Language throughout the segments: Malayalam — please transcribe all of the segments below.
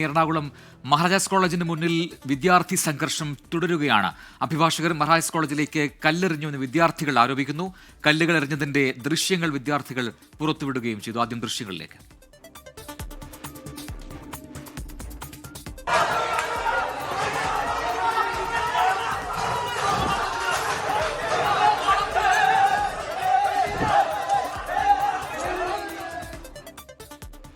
എറണാകുളം മഹാരാജാസ് കോളേജിന് മുന്നിൽ വിദ്യാർത്ഥി സംഘർഷം തുടരുകയാണ്. അഭിഭാഷകർ മഹാരാജാസ് കോളേജിലേക്ക് കല്ലെറിഞ്ഞുവെന്ന് വിദ്യാർത്ഥികൾ ആരോപിക്കുന്നു. കല്ലുകൾ എറിഞ്ഞതിന്റെ ദൃശ്യങ്ങൾ വിദ്യാർത്ഥികൾ പുറത്തുവിടുകയും ചെയ്തു. ആദ്യം ദൃശ്യങ്ങളിലേക്ക്.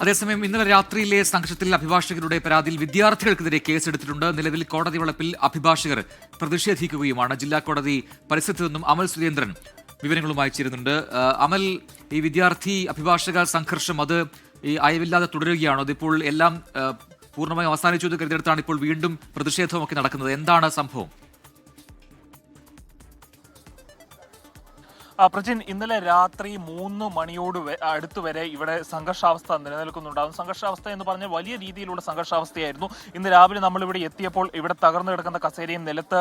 അതേസമയം ഇന്നലെ രാത്രിയിലെ സംഘർഷത്തിൽ അഭിഭാഷകരുടെ പരാതിയിൽ വിദ്യാർത്ഥികൾക്കെതിരെ കേസെടുത്തിട്ടുണ്ട്. നിലവിൽ കോടതി വളപ്പിൽ അഭിഭാഷകർ പ്രതിഷേധിക്കുകയുമാണ്. ജില്ലാ കോടതി പരിസരത്ത് നിന്നും അമൽ സുരേന്ദ്രൻ വിവരങ്ങളുമായി ചേരുന്നുണ്ട്. അമൽ ഈ വിദ്യാർത്ഥി അഭിഭാഷക സംഘർഷം അത് ഈ അയവില്ലാതെ തുടരുകയാണോ? അതിപ്പോൾ എല്ലാം പൂർണമായും അവസാനിച്ചു എന്ന് കരുതിയെടുത്താണ് ഇപ്പോൾ വീണ്ടും പ്രതിഷേധമൊക്കെ നടക്കുന്നത്. എന്താണ് സംഭവം? പ്രജിൻ ഇന്നലെ രാത്രി മൂന്ന് മണിയോട് അടുത്ത് വരെ ഇവിടെ സംഘർഷാവസ്ഥ നിലനിൽക്കുന്നുണ്ടാകും സംഘർഷാവസ്ഥ എന്ന് പറഞ്ഞാൽ വലിയ രീതിയിലുള്ള സംഘർഷാവസ്ഥയായിരുന്നു. ഇന്ന് രാവിലെ നമ്മൾ ഇവിടെ എത്തിയപ്പോൾ ഇവിടെ തകർന്നു കിടക്കുന്ന കസേരയും നിലത്ത്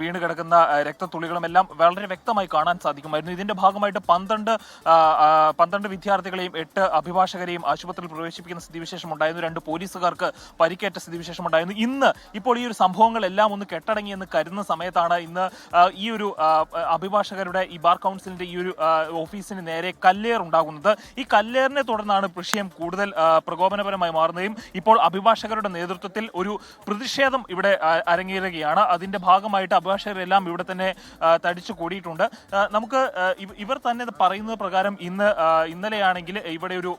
വീണ് കിടക്കുന്ന രക്തത്തുള്ളികളും എല്ലാം വളരെ വ്യക്തമായി കാണാൻ സാധിക്കുമായിരുന്നു. ഇതിന്റെ ഭാഗമായിട്ട് പന്ത്രണ്ട് പന്ത്രണ്ട് വിദ്യാർത്ഥികളെയും എട്ട് അഭിഭാഷകരെയും ആശുപത്രിയിൽ പ്രവേശിപ്പിക്കുന്ന സ്ഥിതിവിശേഷം ഉണ്ടായിരുന്നു. രണ്ട് പോലീസുകാർക്ക് പരിക്കേറ്റ സ്ഥിതിവിശേഷം ഉണ്ടായിരുന്നു. ഇന്ന് ഇപ്പോൾ ഈ ഒരു സംഭവങ്ങളെല്ലാം ഒന്ന് കെട്ടടങ്ങി എന്ന് കരുതുന്ന സമയത്താണ് ഇന്ന് ഈ ഒരു അഭിഭാഷകരുടെ ഈ ബാർ കൗൺസിലിന്റെ ഈ ഒരു ഓഫീസിന് നേരെ കല്ലേർ ഉണ്ടാകുന്നത്. ഈ കല്ലേറിനെ തുടർന്നാണ് വിഷയം കൂടുതൽ പ്രകോപനപരമായി മാറുന്നതും. ഇപ്പോൾ അഭിഭാഷകരുടെ നേതൃത്വത്തിൽ ഒരു പ്രതിഷേധം ഇവിടെ അരങ്ങേറുകയാണ്. അതിന്റെ ഭാഗമായിട്ട് അഭിഭാഷകരെല്ലാം ഇവിടെ തന്നെ തടിച്ചു കൂടിയിട്ടുണ്ട്. നമുക്ക് ഇവർ തന്നെ പറയുന്നത് പ്രകാരം ഇന്ന് ഇന്നലെയാണെങ്കിൽ ഇവിടെ ഒരു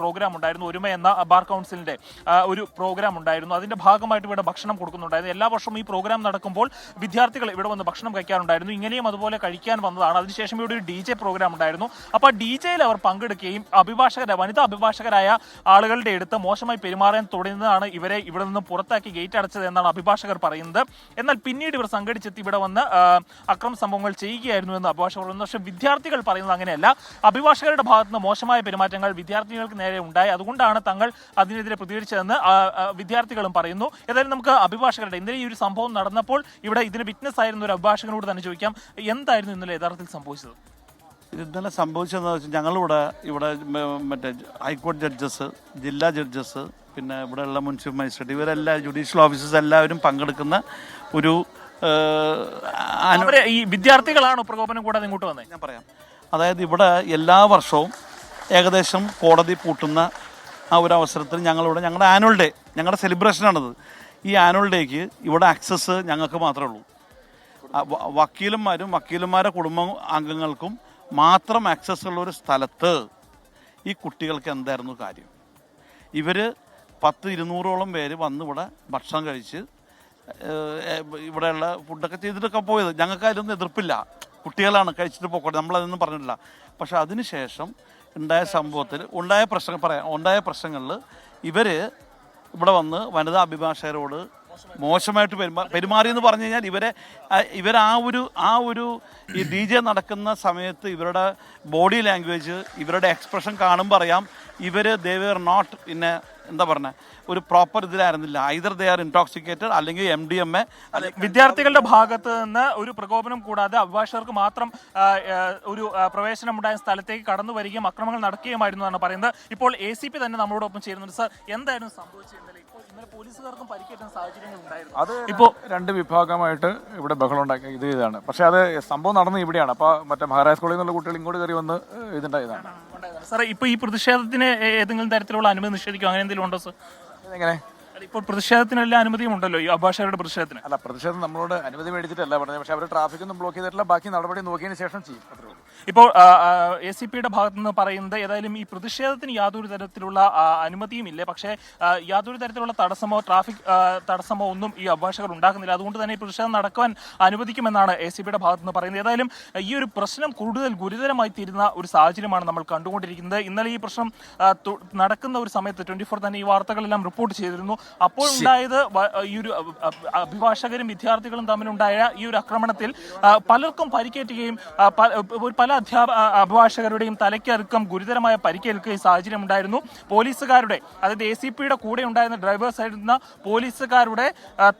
പ്രോഗ്രാം ഉണ്ടായിരുന്നു. ഒരുമ എന്ന ബാർ കൗൺസിലിന്റെ ഒരു പ്രോഗ്രാം ഉണ്ടായിരുന്നു. അതിന്റെ ഭാഗമായിട്ട് ഇവിടെ ഭക്ഷണം കൊടുക്കുന്നുണ്ടായിരുന്നു. എല്ലാ വർഷവും ഈ പ്രോഗ്രാം നടക്കുമ്പോൾ വിദ്യാർത്ഥികൾ ഇവിടെ വന്ന് ഭക്ഷണം കഴിക്കാറുണ്ടായിരുന്നു. ഇങ്ങനെയും അതുപോലെ കഴിക്കാൻ വന്നതാണ്. അതിനുശേഷം ഇവിടെ ഒരു ഡി ജെ പ്രോഗ്രാം ഉണ്ടായിരുന്നു. അപ്പോൾ ഡി ജെയിൽ അവർ പങ്കെടുക്കുകയും അഭിഭാഷകരായ വനിതാ അഭിഭാഷകരായ ആളുകളുടെ അടുത്ത് മോശമായി പെരുമാറാൻ തുടങ്ങുന്നതാണ് ഇവരെ ഇവിടെ നിന്ന് പുറത്താക്കി ഗേറ്റ് അടച്ചത് എന്നാണ് അഭിഭാഷകർ പറയുന്നത്. എന്നാൽ പിന്നീട് ഇവർ സംഘടിച്ചെത്തി ഇവിടെ വന്ന് അക്രമ സംഭവങ്ങൾ ചെയ്യുകയായിരുന്നു എന്ന് അഭിഭാഷകർ പറയുന്നു. പക്ഷേ വിദ്യാർത്ഥികൾ പറയുന്നത് അങ്ങനെയല്ല. അഭിഭാഷകരുടെ ഭാഗത്ത് നിന്ന് മോശമായ പെരുമാറ്റങ്ങൾ വിദ്യാർത്ഥികൾക്ക് നേരെ ഉണ്ടായി. അതുകൊണ്ടാണ് തങ്ങൾ അതിനെതിരെ പ്രതികരിച്ചതെന്ന് വിദ്യാർത്ഥികളും പറയുന്നു. ഏതായാലും നമുക്ക് അഭിഭാഷകരുടെ ഇന്നലെ ഈ ഒരു സംഭവം നടന്നപ്പോൾ ഇവിടെ ഇതിന് വിറ്റ്നസ് ആയിരുന്ന ഒരു അഭിഭാഷകനോട് തന്നെ ചോദിക്കാം. എന്തായിരുന്നു ഇന്നലെ യഥാർത്ഥത്തിൽ സംഭവിച്ചത്? ഇന്നലെ സംഭവിച്ചതെന്ന് വെച്ചാൽ ഞങ്ങളിവിടെ ഇവിടെ മറ്റേ ഹൈക്കോടതി ജഡ്ജസ് ജില്ലാ ജഡ്ജസ് പിന്നെ ഇവിടെയുള്ള മുനിസിപ്പൽ മജിസ്ട്രേറ്റ് ഇവരെല്ലാം ജുഡീഷ്യൽ ഓഫീസേഴ്സ് എല്ലാവരും പങ്കെടുക്കുന്ന ഒരു ഈ വിദ്യാർത്ഥികളാണ് പ്രകോപനം കൂടാതെ ഇങ്ങോട്ട് വന്നത് ഞാൻ പറയാം. അതായത് ഇവിടെ എല്ലാ വർഷവും ഏകദേശം കോടതി പൂട്ടുന്ന ആ ഒരു അവസരത്തിൽ ഞങ്ങളിവിടെ ഞങ്ങളുടെ ആനുവൽ ഡേ ഞങ്ങളുടെ സെലിബ്രേഷനാണിത്. ഈ ആനുവൽ ഡേക്ക് ഇവിടെ ആക്സസ് ഞങ്ങൾക്ക് മാത്രമേ ഉള്ളൂ. വക്കീലന്മാരും വക്കീലന്മാരുടെ കുടുംബ അംഗങ്ങൾക്കും മാത്രം ആക്സസ് ഉള്ള ഒരു സ്ഥലത്ത് ഈ കുട്ടികൾക്ക് എന്തായിരുന്നു കാര്യം? ഇവർ പത്ത് ഇരുന്നൂറോളം പേര് വന്ന് ഇവിടെ ഭക്ഷണം കഴിച്ച് ഇവിടെയുള്ള ഫുഡൊക്കെ ചെയ്തിട്ടൊക്കെ പോയത്. ഞങ്ങൾക്ക് അതിലൊന്നും എതിർപ്പില്ല. കുട്ടികളാണ് കഴിച്ചിട്ട് പോക്കോട്ടെ. നമ്മളതൊന്നും പറഞ്ഞിട്ടില്ല. പക്ഷെ അതിനുശേഷം ഉണ്ടായ സംഭവത്തിൽ ഉണ്ടായ പ്രശ്നം പറയാം ഉണ്ടായ പ്രശ്നങ്ങളിൽ ഇവർ ഇവിടെ വന്ന് വനിതാ അഭിഭാഷകരോട് മോശമായിട്ട് പെരുമാ പെരുമാറി എന്ന് പറഞ്ഞു കഴിഞ്ഞാൽ ഇവരെ ആ, ഇവർ ആ ഒരു ആ ഒരു ഈ ഡി ജെ നടക്കുന്ന സമയത്ത് ഇവരുടെ ബോഡി ലാംഗ്വേജ് ഇവരുടെ എക്സ്പ്രഷൻ കാണുമ്പോൾ അറിയാം ഇവർ ദേ വേർ നോട്ട് പിന്നെ എന്താ പറഞ്ഞ ഒരു പ്രോപ്പർ ഇതിലായിരുന്നില്ല. ഐദർ ദേ ആർ ഇൻടോക്സിക്കേറ്റഡ് അല്ലെങ്കിൽ എം ഡി എം എ വിദ്യാർത്ഥികളുടെ ഭാഗത്ത് നിന്ന് ഒരു പ്രകോപനം കൂടാതെ അഭിഭാഷകർക്ക് മാത്രം ഒരു പ്രവേശനം പ്രവേശനമുണ്ടായ സ്ഥലത്തേക്ക് കടന്നു വരികയും അക്രമങ്ങൾ നടക്കുകയുമായിരുന്നു എന്നാണ് പറയുന്നത്. ഇപ്പോൾ എ സി പി തന്നെ നമ്മളോടൊപ്പം ചേരുന്നുണ്ട്. സർ എന്തായിരുന്നു സംഭവിച്ചത് ഇന്നലെ? ഇപ്പോൾ ഇന്നലെ പോലീസുകാർക്കും പരിക്കേറ്റ സാഹചര്യങ്ങൾ ഉണ്ടായിരുന്നു. അത് ഇപ്പോൾ രണ്ട് വിഭാഗമായിട്ട് ഇവിടെ ബഹളം ഉണ്ടാക്കി ഇത് ഇതാണ് പക്ഷേ അത് സംഭവം നടന്നത് ഇവിടെയാണ്. അപ്പോൾ മറ്റേ മഹാരാജ് സ്കൂളിൽ നിന്നുള്ള കുട്ടികൾ ഇങ്ങോട്ട് കയറി വന്ന് ഇതുണ്ടായതാണ്. സാറേ ഇപ്പോൾ ഈ പ്രതിഷേധത്തിന് ഏതെങ്കിലും തരത്തിലുള്ള അനുമതി നിഷേധിക്കും അങ്ങനെ എന്തെങ്കിലും ഉണ്ടോ സർ. എങ്ങനെ? ഇപ്പോൾ പ്രതിഷേധത്തിനെല്ലാം അനുമതിയും ഉണ്ടല്ലോ ഈ അഭാഷകരുടെ പ്രതിഷേധത്തിന്? അല്ല പ്രതിഷേധം നമ്മളോട് അനുമതി മേടിച്ചിട്ടല്ല പറഞ്ഞത്. പക്ഷേ അവർ ട്രാഫിക് ഒന്നും ബ്ലോക്ക് ചെയ്തിട്ടില്ല. ബാക്കി നടപടി നോക്കിയതിന് ശേഷം ചെയ്യും. അത്രേ ഉള്ളൂ. ഇപ്പോൾ എ സി പിയുടെ ഭാഗത്തു നിന്ന് പറയുന്നത് ഏതായാലും ഈ പ്രതിഷേധത്തിന് യാതൊരു തരത്തിലുള്ള അനുമതിയും ഇല്ല പക്ഷേ യാതൊരു തരത്തിലുള്ള തടസ്സമോ ട്രാഫിക് തടസ്സമോ ഒന്നും ഈ അഭിഭാഷകർ ഉണ്ടാക്കുന്നില്ല. അതുകൊണ്ട് തന്നെ ഈ പ്രതിഷേധം നടക്കുവാൻ അനുവദിക്കുമെന്നാണ് എ സി പിയുടെ ഭാഗത്ത് നിന്ന് പറയുന്നത്. ഏതായാലും ഈ ഒരു പ്രശ്നം കൂടുതൽ ഗുരുതരമായി തീരുന്ന ഒരു സാഹചര്യമാണ് നമ്മൾ കണ്ടുകൊണ്ടിരിക്കുന്നത്. ഇന്നലെ ഈ പ്രശ്നം നടക്കുന്ന ഒരു സമയത്ത് ട്വന്റി ഫോർ തന്നെ ഈ വാർത്തകളെല്ലാം റിപ്പോർട്ട് ചെയ്തിരുന്നു. അപ്പോൾ ഉണ്ടായത് ഈ ഒരു അഭി- അഭി- അഭിഭാഷകരും വിദ്യാർത്ഥികളും തമ്മിലുണ്ടായ ഈ ഒരു ആക്രമണത്തിൽ പലർക്കും പരിക്കേറ്റുകയും പല അധ്യാപ അഭിഭാഷകരുടെയും തലയ്ക്കറുക്കം ഗുരുതരമായ പരിക്കേൽക്കുകയും സാഹചര്യം ഉണ്ടായിരുന്നു. പോലീസുകാരുടെ അതായത് എ സി പിയുടെ കൂടെ ഉണ്ടായിരുന്ന ഡ്രൈവർ സൈഡിൽ നിന്ന് പോലീസുകാരുടെ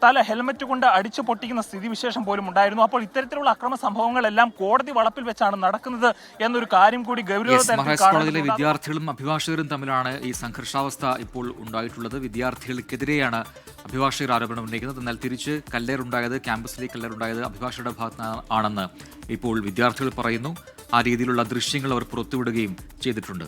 തല ഹെൽമറ്റ് കൊണ്ട് അടിച്ചു പൊട്ടിക്കുന്ന സ്ഥിതിവിശേഷം പോലും ഉണ്ടായിരുന്നു. അപ്പോൾ ഇത്തരത്തിലുള്ള അക്രമ സംഭവങ്ങളെല്ലാം കോടതി വളപ്പിൽ വെച്ചാണ് നടക്കുന്നത് എന്നൊരു കാര്യം കൂടി ഗൗരവത്തിലെ വിദ്യാർത്ഥികളും അഭിഭാഷകരും തമ്മിലാണ് ഈ സംഘർഷാവസ്ഥ ഇപ്പോൾ ഉണ്ടായിട്ടുള്ളത്. വിദ്യാർത്ഥികൾക്കെതിരെയാണ് അഭിഭാഷകർ ആരോപണം ഉന്നയിക്കുന്നത്. എന്നാൽ തിരിച്ച് കല്ലേറുണ്ടായത് ക്യാമ്പസിലേക്ക് കല്ലേറുണ്ടായത് അഭിഭാഷകരുടെ ഭാഗത്ത് ആണെന്ന് ഇപ്പോൾ വിദ്യാർത്ഥികൾ പറയുന്നു. ആ രീതിയിലുള്ള ദൃശ്യങ്ങൾ അവർ പുറത്തുവിടുകയും ചെയ്തിട്ടുണ്ട്.